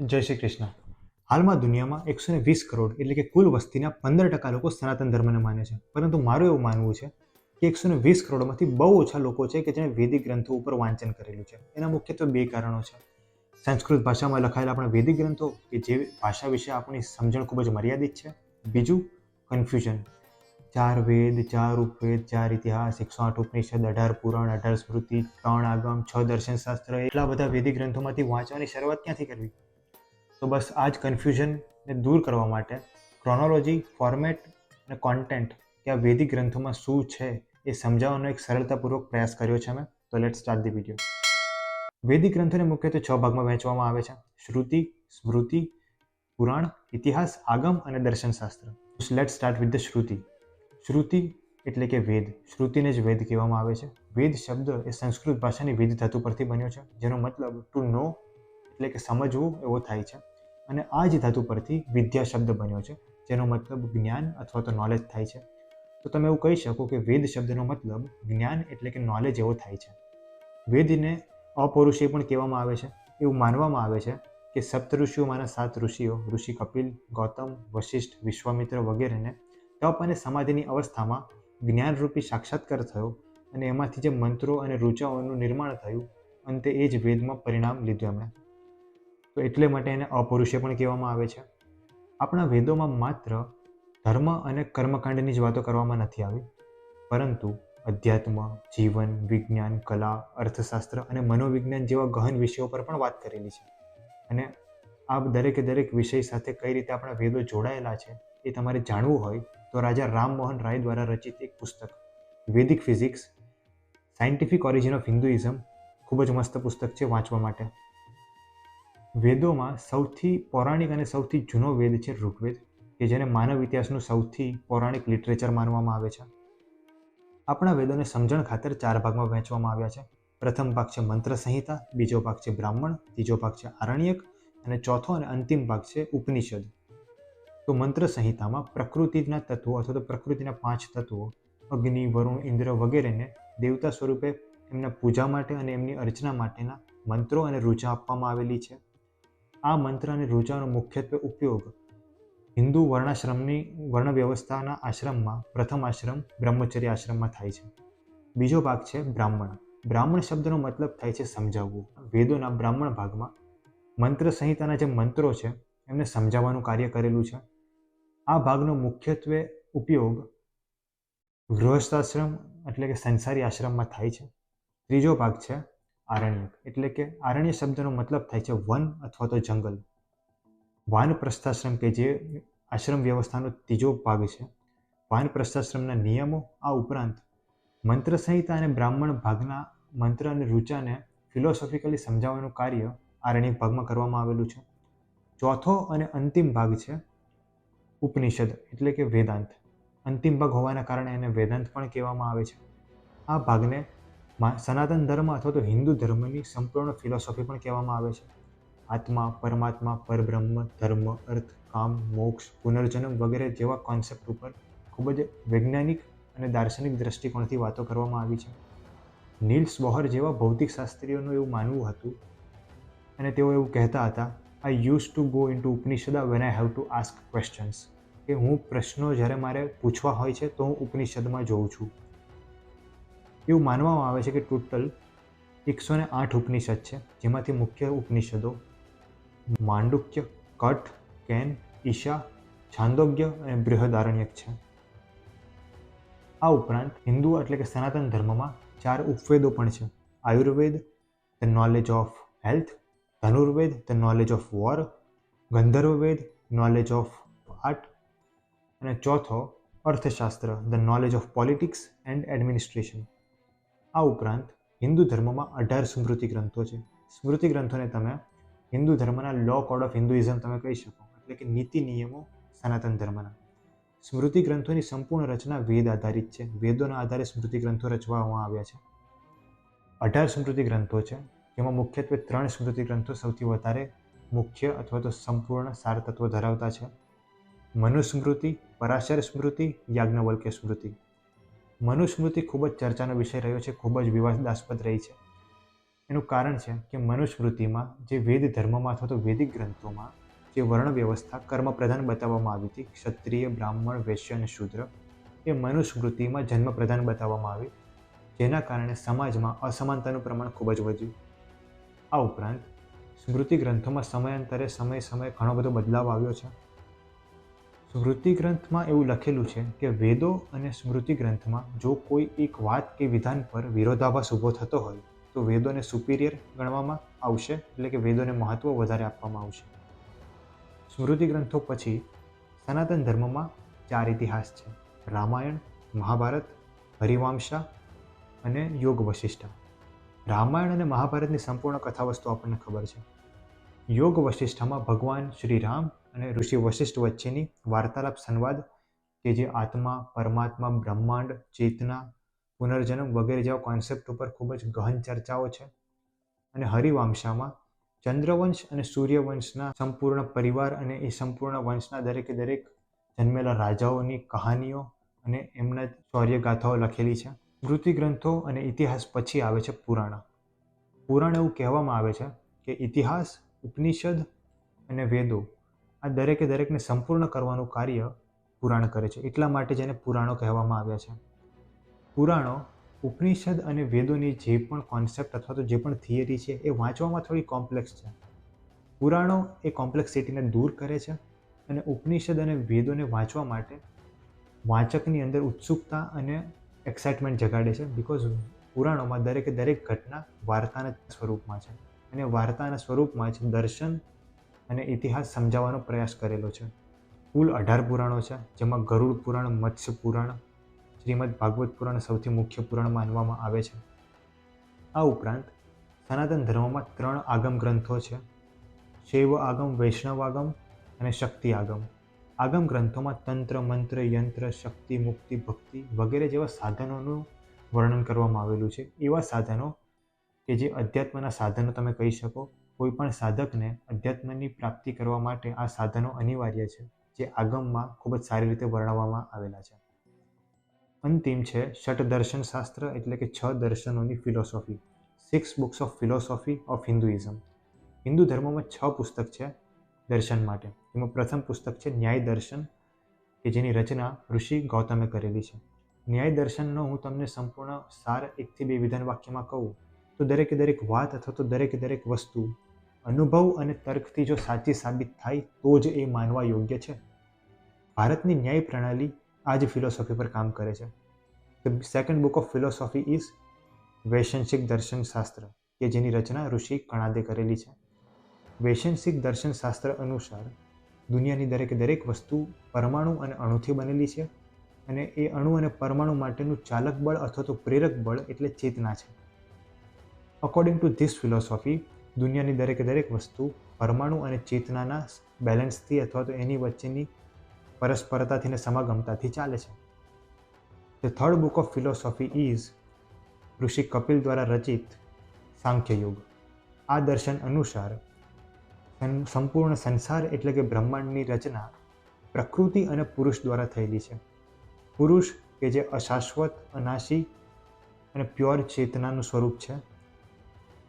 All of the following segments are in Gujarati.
જય શ્રી કૃષ્ણ. હાલમાં દુનિયામાં એકસો વીસ કરોડ એટલે કે કુલ વસ્તીના પંદર ટકા લોકો સનાતન ધર્મને માને છે. પરંતુ મારું એવું માનવું છે કે એકસો વીસ કરોડમાંથી બહુ ઓછા લોકો છે કે જેણે વૈદિક ગ્રંથો ઉપર વાંચન કરેલું છે. એના મુખ્યત્વે બે કારણો છે. સંસ્કૃત ભાષામાં લખાયેલા આપણા વૈદિક ગ્રંથો કે જે ભાષા વિશે આપણી સમજણ ખૂબ જ મર્યાદિત છે. બીજું કન્ફ્યુઝન ચાર વેદ, ચાર ઉપવેદ, ચાર ઇતિહાસ, એકસો આઠ ઉપનિષદ, અઢાર પુરાણ, અઢાર સ્મૃતિ, ત્રણ આગમ, છ દર્શનશાસ્ત્ર, એટલા બધા વૈદિક ગ્રંથોમાંથી વાંચવાની શરૂઆત ક્યાંથી કરવી? તો બસ આ જ કન્ફ્યુઝનને દૂર કરવા માટે ક્રોનોલોજી ફોર્મેટ અને કોન્ટેન્ટ કે આ વૈદિક ગ્રંથોમાં શું છે એ સમજાવવાનો એક સરળતાપૂર્વક પ્રયાસ કર્યો છે મેં. તો લેટ સ્ટાર્ટ ધી વીડિયો વૈદિક ગ્રંથોને મુખ્યત્વે છ ભાગમાં વહેંચવામાં આવે છે. શ્રુતિ, સ્મૃતિ, પુરાણ, ઇતિહાસ, આગમ અને દર્શનશાસ્ત્ર. Let start with the Shruti. શ્રુતિ એટલે કે વેદ. શ્રુતિને જ વેદ કહેવામાં આવે છે. વેદ શબ્દ એ સંસ્કૃત ભાષાની વેદ ધાતુ પરથી બન્યો છે, જેનો મતલબ ટુ નો એટલે કે સમજવું એવો થાય છે. અને આ જ ધાતુ પરથી વિદ્યા શબ્દ બન્યો છે, જેનો મતલબ જ્ઞાન અથવા તો નોલેજ થાય છે. તો તમે એવું કહી શકો કે વેદ શબ્દનો મતલબ જ્ઞાન એટલે કે નોલેજ એવો થાય છે. વેદને અપૌરુષેય પણ કહેવામાં આવે છે, એવું માનવામાં આવે છે કે સપ્ત ઋષિઓમાંના સાત ઋષિઓ, ઋષિ કપિલ, ગૌતમ, વશિષ્ઠ, વિશ્વામિત્ર વગેરેને તપ અને સમાધિની અવસ્થામાં જ્ઞાનરૂપી સાક્ષાત્કાર થયો અને એમાંથી જે મંત્રો અને ઋચાઓનું નિર્માણ થયું, અંતે એ જ વેદમાં પરિણામ લીધું એમણે. તો એટલે માટે એને અપૌરુષેય પણ કહેવામાં આવે છે. આપણા વેદોમાં માત્ર ધર્મ અને કર્મકાંડની જ વાતો કરવામાં નથી આવી. પરંતુ અધ્યાત્મ, જીવન, વિજ્ઞાન, કલા, અર્થશાસ્ત્ર અને મનોવિજ્ઞાન જેવા ગહન વિષયો પર પણ વાત કરેલી છે. અને આ દરેકે દરેક વિષય સાથે કઈ રીતે આપણા વેદો જોડાયેલા છે એ તમારે જાણવું હોય તો રાજા રામમોહન રાય દ્વારા રચિત એક પુસ્તક, Vedic physics, scientific origin of Hinduism, ખૂબ જ મસ્ત પુસ્તક છે વાંચવા માટે. વેદોમાં સૌથી પૌરાણિક અને સૌથી જૂનો વેદ છે ઋગ્વેદ, કે જેને માનવ ઇતિહાસનું સૌથી પૌરાણિક લિટરેચર માનવામાં આવે છે. આપણા વેદોને સમજણ ખાતર ચાર ભાગમાં વહેંચવામાં આવ્યા છે. પ્રથમ ભાગ છે મંત્ર સંહિતા, બીજો ભાગ છે બ્રાહ્મણ, ત્રીજો ભાગ છે આરણ્યક, અને ચોથો અને અંતિમ ભાગ છે ઉપનિષદ. તો મંત્ર સંહિતામાં પ્રકૃતિના તત્વો અથવા તો પ્રકૃતિના પાંચ તત્વો, અગ્નિ, વરુણ, ઇન્દ્ર વગેરેને દેવતા સ્વરૂપે એમના પૂજા માટે અને એમની અર્ચના માટેના મંત્રો અને રૂજા આપવામાં આવેલી છે. આ મંત્ર અને રોજાનો મુખ્યત્વે ઉપયોગ હિન્દુ વર્ણાશ્રમની વર્ણ વ્યવસ્થાના આશ્રમમાં પ્રથમ આશ્રમ બ્રહ્મચર્ય આશ્રમમાં થાય છે. બીજો ભાગ છે બ્રાહ્મણ. બ્રાહ્મણ શબ્દનો મતલબ થાય છે સમજાવવું. વેદોના બ્રાહ્મણ ભાગમાં મંત્ર સંહિતાના જે મંત્રો છે, એમને સમજાવવાનું કાર્ય કરેલું છે. આ ભાગનો મુખ્યત્વે ઉપયોગ ગૃહસ્થાશ્રમ એટલે કે સંસારી આશ્રમમાં થાય છે. ત્રીજો ભાગ છે આરણ્યક. એટલે કે આરણ્ય શબ્દનો મતલબ થાય છે વન અથવા તો જંગલ. વાનપ્રસ્થાશ્રમ કે જે આશ્રમ વ્યવસ્થાનો ત્રીજો ભાગ છે. વાનપ્રસ્થાશ્રમના નિયમો આ ઉપરાંત મંત્ર સંહિતા અને બ્રાહ્મણ ભાગના મંત્ર અને ઋચાને ફિલોસોફિકલી સમજાવવાનું કાર્ય આરણ્યક ભાગમાં કરવામાં આવેલું છે. ચોથો અને અંતિમ ભાગ છે ઉપનિષદ, એટલે કે વેદાંત. અંતિમ ભાગ હોવાના કારણે એને વેદાંત પણ કહેવામાં આવે છે. આ ભાગને સનાતન ધર્મ અથવા તો હિન્દુ ધર્મની સંપૂર્ણ ફિલોસોફી પણ કહેવામાં આવે છે. આત્મા, પરમાત્મા, પરબ્રહ્મ, ધર્મ, અર્થ, કામ, મોક્ષ, પુનર્જન્મ વગેરે જેવા કોન્સેપ્ટ ઉપર ખૂબ જ વૈજ્ઞાનિક અને દાર્શનિક દ્રષ્ટિકોણથી વાતો કરવામાં આવી છે. નીલ્સ બોહર જેવા ભૌતિક શાસ્ત્રીઓનું એવું માનવું હતું અને તેઓ એવું કહેતા હતા I use to go in to ઉપનિષદા when I have to ask questions કે હું પ્રશ્નો જ્યારે મારે પૂછવા હોય છે તો હું ઉપનિષદમાં જોઉં છું. એવું માનવામાં આવે છે કે ટોટલ એકસો ને આઠ ઉપનિષદ છે, જેમાંથી મુખ્ય ઉપનિષદો માંડુક્ય, કઠ, કેન, ઈશા, છાંદોગ્ય અને બૃહદારણ્યક છે. આ ઉપરાંત હિન્દુ એટલે કે સનાતન ધર્મમાં ચાર ઉપવેદો પણ છે. Ayurveda, the knowledge of health, Dhanurveda, the knowledge of war, Gandharvaveda, knowledge of art અને ચોથો Arthashastra, the knowledge of politics and administration. આ ઉપરાંત હિન્દુ ધર્મમાં અઢાર સ્મૃતિ ગ્રંથો છે. સ્મૃતિ ગ્રંથોને તમે હિન્દુ ધર્મના લો કોડ ઓફ હિન્દુઇઝમ તમે કહી શકો, એટલે કે નીતિ નિયમો સનાતન ધર્મના. સ્મૃતિ ગ્રંથોની સંપૂર્ણ રચના વેદ આધારિત છે. વેદોના આધારે સ્મૃતિ ગ્રંથો રચવામાં આવ્યા છે. અઢાર સ્મૃતિ ગ્રંથો છે. જેમાં મુખ્યત્વે ત્રણ સ્મૃતિ ગ્રંથો સૌથી વધારે મુખ્ય અથવા તો સંપૂર્ણ સાર તત્વો ધરાવતા છે. મનુસ્મૃતિ, પરાશર સ્મૃતિ, યાજ્ઞવલ્ક્ય સ્મૃતિ. મનુસ્મૃતિ ખૂબ જ ચર્ચાનો વિષય રહ્યો છે, ખૂબ જ વિવાદાસ્પદ રહી છે. એનું કારણ છે કે મનુસ્મૃતિમાં જે વેદ ધર્મમાં અથવા તો વૈદિક ગ્રંથોમાં જે વર્ણ વ્યવસ્થા કર્મપ્રધાન બતાવવામાં આવી હતી, ક્ષત્રિય, બ્રાહ્મણ, વૈશ્ય અને શૂદ્ર, એ મનુસ્મૃતિમાં જન્મ પ્રધાન બતાવવામાં આવી, જેના કારણે સમાજમાં અસમાનતાનું પ્રમાણ ખૂબ જ વધ્યું. આ ઉપરાંત સ્મૃતિ ગ્રંથોમાં સમયાંતરે સમય સમયે ઘણો બધો બદલાવ આવ્યો છે. સ્મૃતિ ગ્રંથમાં એવું લખેલું છે કે વેદો અને સ્મૃતિ ગ્રંથમાં જો કોઈ એક વાત કે વિધાન પર વિરોધાભાસ ઊભો થતો હોય, તો વેદોને સુપિરિયર ગણવામાં આવશે, એટલે કે વેદોને મહત્ત્વ વધારે આપવામાં આવશે. સ્મૃતિ ગ્રંથો પછી સનાતન ધર્મમાં ચાર ઇતિહાસ છે. રામાયણ, મહાભારત, હરિવાંશા અને યોગ વશિષ્ઠા રામાયણ અને મહાભારતની સંપૂર્ણ કથા વસ્તુ આપણને ખબર છે. યોગ વશિષ્ઠામાં ભગવાન શ્રી રામ અને ઋષિ વશિષ્ઠ વચ્ચેની વાર્તાલાપ સંવાદ કે જે આત્મા, પરમાત્મા, બ્રહ્માંડ, ચેતના, પુનર્જન્મ વગેરે જેવા કોન્સેપ્ટ ઉપર ખૂબ જ ગહન ચર્ચાઓ છે. અને હરિવાંશામાં ચંદ્રવંશ અને સૂર્યવંશના સંપૂર્ણ પરિવાર અને એ સંપૂર્ણ વંશના દરેકે દરેક જન્મેલા રાજાઓની કહાનીઓ અને એમના શૌર્ય લખેલી છે. સ્મૃતિ ગ્રંથો અને ઇતિહાસ પછી આવે છે પુરાણ. પુરાણ એવું કહેવામાં આવે છે કે ઇતિહાસ, ઉપનિષદ અને વેદો આ દરેકે દરેકને સંપૂર્ણ કરવાનું કાર્ય પુરાણ કરે છે. એટલા માટે જેને પુરાણો કહેવામાં આવ્યા છે. પુરાણો ઉપનિષદ અને વેદોની જે પણ કોન્સેપ્ટ અથવા તો જે પણ થિયરી છે, એ વાંચવામાં થોડી કોમ્પ્લેક્સ છે. પુરાણો એ કોમ્પ્લેક્સિટીને દૂર કરે છે અને ઉપનિષદ અને વેદોને વાંચવા માટે વાંચકની અંદર ઉત્સુકતા અને એક્સાઇટમેન્ટ જગાડે છે બિકોઝ પુરાણોમાં દરેકે દરેક ઘટના વાર્તાના સ્વરૂપમાં છે. અને વાર્તાના સ્વરૂપમાં જ દર્શન અને ઇતિહાસ સમજાવવાનો પ્રયાસ કરેલો છે. કુલ અઢાર પુરાણો છે, જેમાં ગરુડ પુરાણ, મત્સ્ય પુરાણ, શ્રીમદ ભાગવત પુરાણ સૌથી મુખ્ય પુરાણ માનવામાં આવે છે. આ ઉપરાંત સનાતન ધર્મમાં ત્રણ આગમ ગ્રંથો છે, શૈવ આગમ, વૈષ્ણવ આગમ અને શક્તિ આગમ. આગમ ગ્રંથોમાં તંત્ર, મંત્ર, યંત્ર, શક્તિ, મુક્તિ, ભક્તિ વગેરે જેવા સાધનોનું વર્ણન કરવામાં આવેલું છે. એવા સાધનો કે જે અધ્યાત્મના સાધનો તમે કહી શકો, કોઈ પણ સાધકને અધ્યાત્મની પ્રાપ્તિ કરવા માટે આ સાધનો અનિવાર્ય છે, જે આગમમાં ખૂબ જ સારી રીતે વર્ણવવામાં આવેલા છે. અંતિમ છે ષટ દર્શન શાસ્ત્ર એટલે કે છ દર્શનોની philosophy six books of philosophy of Hinduism Hindu ધર્મમાં છ પુસ્તક છે દર્શન માટે. એમાં પ્રથમ પુસ્તક છે ન્યાય દર્શન, કે જેની રચના ઋષિ ગૌતમે કરેલી છે. ન્યાય દર્શનનો હું તમને સંપૂર્ણ સાર એકથી બે વિધાન વાક્યમાં કહું તો દરેકે દરેક વાત અથવા તો દરેકે દરેક વસ્તુ અનુભવ અને તર્કથી જો સાચી સાબિત થાય, તો જ એ માનવા યોગ્ય છે. ભારતની ન્યાય પ્રણાલી આ જ ફિલોસોફી પર કામ કરે છે. The second book of philosophy is Vaisheshika દર્શનશાસ્ત્ર કે જેની રચના ઋષિ કણાદે કરેલી છે. વૈશંશિક દર્શનશાસ્ત્ર અનુસાર દુનિયાની દરેકે દરેક વસ્તુ પરમાણુ અને અણુથી બનેલી છે અને એ અણુ અને પરમાણુ માટેનું ચાલક બળ અથવા તો પ્રેરક બળ એટલે ચેતના છે. અકોર્ડિંગ ટુ ધીસ ફિલોસોફી દુનિયાની દરેકે દરેક વસ્તુ પરમાણુ અને ચેતનાના બેલેન્સથી અથવા તો એની વચ્ચેની પરસ્પરતાથી ને સમાગમતાથી ચાલે છે. The third book of philosophy is Rishi Kapila દ્વારા રચિત સાંખ્ય યુગ. આ દર્શન અનુસાર સંપૂર્ણ સંસાર એટલે કે બ્રહ્માંડની રચના પ્રકૃતિ અને પુરુષ દ્વારા થયેલી છે. પુરુષ કે જે અશાશ્વત, અનાશી અને પ્યોર ચેતનાનું સ્વરૂપ છે.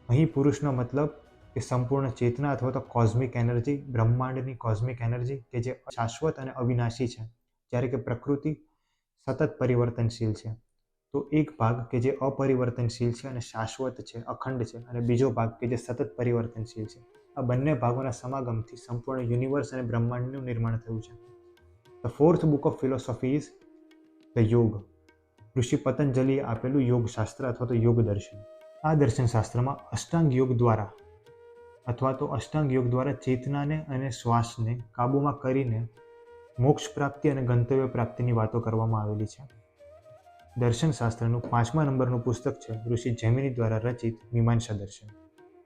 અહીં પુરુષનો મતલબ કે સંપૂર્ણ ચેતના અથવા તો કોઝમિક એનર્જી બ્રહ્માંડની કોઝમિક એનર્જી કે જે શાશ્વત અને અવિનાશી છે. જ્યારે કે પ્રકૃતિ સતત પરિવર્તનશીલ છે. તો એક ભાગ કે જે અપરિવર્તનશીલ છે અને શાશ્વત છે, અખંડ છે અને બીજો ભાગ કે જે સતત પરિવર્તનશીલ છે. આ બંને ભાગોના સમાગમથી સંપૂર્ણ યુનિવર્સ અને બ્રહ્માંડનું નિર્માણ થયું છે. The fourth book of philosophy is the Yoga Rishi પતંજલિએ આપેલું યોગશાસ્ત્ર અથવા તો યોગ દર્શન આ દર્શનશાસ્ત્રમાં અષ્ટાંગ યોગ દ્વારા અથવા તો અષ્ટાંગ યોગ દ્વારા ચેતનાને અને શ્વાસને કાબૂમાં કરીને મોક્ષ પ્રાપ્તિ અને ગંતવ્ય પ્રાપ્તિની વાતો કરવામાં આવેલી છે. દર્શનશાસ્ત્રનું પાંચમા નંબરનું પુસ્તક છે ઋષિ જૈમિની દ્વારા રચિત મીમાંસા દર્શન.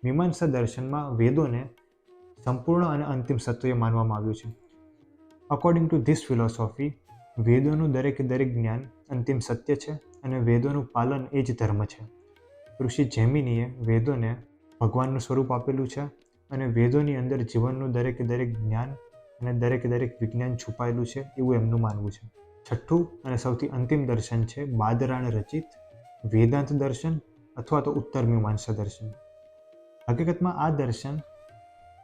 મીમાંસા દર્શનમાં વેદોને સંપૂર્ણ અને અંતિમ સત્ય માનવામાં આવ્યું છે. અકોર્ડિંગ ટુ ધીસ ફિલોસોફી વેદોનું દરેકે દરેક જ્ઞાન અંતિમ સત્ય છે અને વેદોનું પાલન એ જ ધર્મ છે. ઋષિ જૈમિનીએ વેદોને ભગવાનનું સ્વરૂપ આપેલું છે અને વેદોની અંદર જીવનનું દરેકે દરેક જ્ઞાન અને દરેકે દરેક વિજ્ઞાન છુપાયેલું છે એવું એમનું માનવું છે. છઠ્ઠું અને સૌથી અંતિમ દર્શન છે બાદરાણ રચિત, વેદાંત દર્શન અથવા તો ઉત્તર મીમાંસા દર્શન. હકીકતમાં આ દર્શન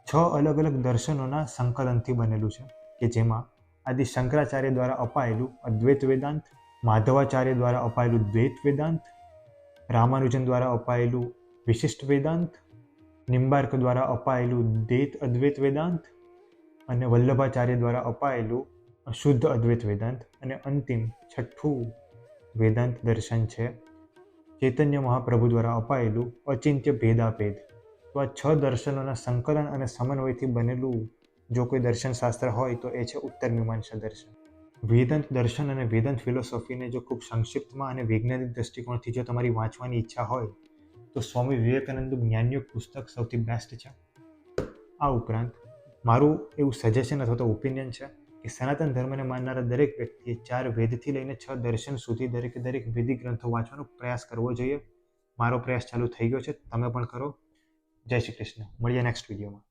છ અલગ અલગ દર્શનોના સંકલનથી બનેલું છે કે જેમાં આદિ શંકરાચાર્ય દ્વારા અપાયેલું અદ્વૈત વેદાંત, માધવાચાર્ય દ્વારા અપાયેલું દ્વૈત વેદાંત રામાનુજન દ્વારા અપાયેલું વિશિષ્ટ વેદાંત, નિંબાર્ક દ્વારા અપાયેલું દ્વૈત અદ્વૈત વેદાંત અને વલ્લભાચાર્ય દ્વારા અપાયેલું શુદ્ધ અદ્વૈત વેદાંત અને અંતિમ છઠ્ઠું વેદાંત દર્શન છે. ચૈતન્ય મહાપ્રભુ દ્વારા અપાયેલું અચિંત્ય ભેદાભેદ. તો આ છ દર્શનોના સંકલન અને સમન્વયથી બનેલું જો કોઈ દર્શન શાસ્ત્ર હોય તો એ છે ઉત્તર મીમાંસા દર્શન. વેદાંત દર્શન અને વેદાંત ફિલોસોફીને જો ખૂબ સંક્ષિપ્તમાં અને વૈજ્ઞાનિક દૃષ્ટિકોણથી જો તમારી વાંચવાની ઈચ્છા હોય, તો સ્વામી વિવેકાનંદનું જ્ઞાનયુગ પુસ્તક સૌથી બેસ્ટ છે. આ ઉપરાંત, મારું એવું સજેશન અથવા તો ઓપિનિયન છે કે સનાતન ધર્મને માનનારા દરેક વ્યક્તિએ ચાર વેદથી લઈને છ દર્શન સુધી દરેક દરેક વેદિક ગ્રંથો વાંચવાનો પ્રયાસ કરવો જોઈએ. મારો પ્રયાસ ચાલુ થઈ ગયો છે. તમે પણ કરો. જય શ્રી કૃષ્ણ. મળીએ નેક્સ્ટ વિડીયોમાં